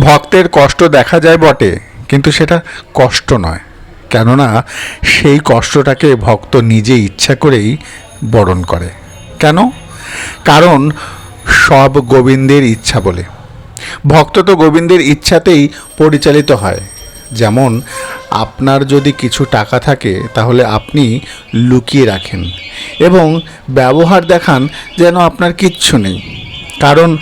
ভক্তের কষ্ট দেখা যায় বটে, কিন্তু সেটা কষ্ট নয়। কেননা সেই কষ্টটাকে ভক্ত নিজে ইচ্ছা করেই বরণ করে। কেন? কারণ সব গোবিন্দের ইচ্ছা বলে। ভক্ত তো গোবিন্দের ইচ্ছাতেই পরিচালিত হয়। যেমন, আপনার যদি কিছু টাকা থাকে, তাহলে আপনি লুকিয়ে রাখেন এবং ব্যবহার দেখান যেন আপনার কিচ্ছু নেই। কারণ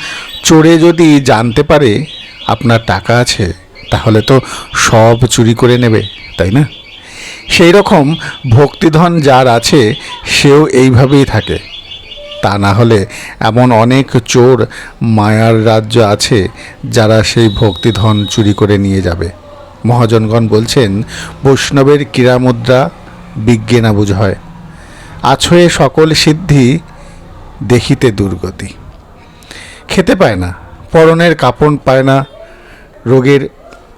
চোরে যদি জানতে পারে আপনার টাকা আছে, তাহলে তো সব চুরি করে নেবে, তাই না? সেই রকম ভক্তিধন যার আছে, সেও এইভাবেই থাকে। তা না হলে এমন অনেক চোর মায়ার রাজ্য আছে, যারা সেই ভক্তিধন চুরি করে নিয়ে যাবে। মহাজনগণ বলছেন, বৈষ্ণবের ক্রীড়ামুদ্রা বিজ্ঞে না বুঝ হয়। আছয়ে সকল সিদ্ধি দেখিতে দুর্গতি। খেতে পায় না, পরনের কাপড় পায় না রোগের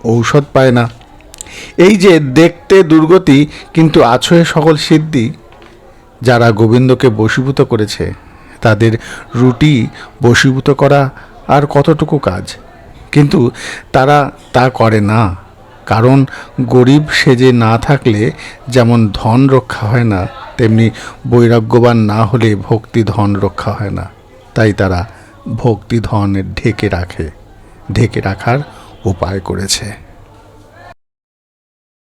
ঔষধ পায় না। এই যে দেখতে দুর্গতি, কিন্তু আছয়ে সকল সিদ্ধি, যারা গোবিন্দকে বশীভূত করেছে, তাদের রুটি বশীভূত করা আর কতটুকু কাজ? কিন্তু তারা তা করে না, কারণ গরিব সেজে না থাকলে যেমন ধন রক্ষা হয় না, তেমনি বৈরাগ্যবান না হলে ভক্তি ধন রক্ষা হয় না। তাই তারা ভক্তি ধন ঢেকে রাখে। ঢেকে রাখার উপায় করেছে।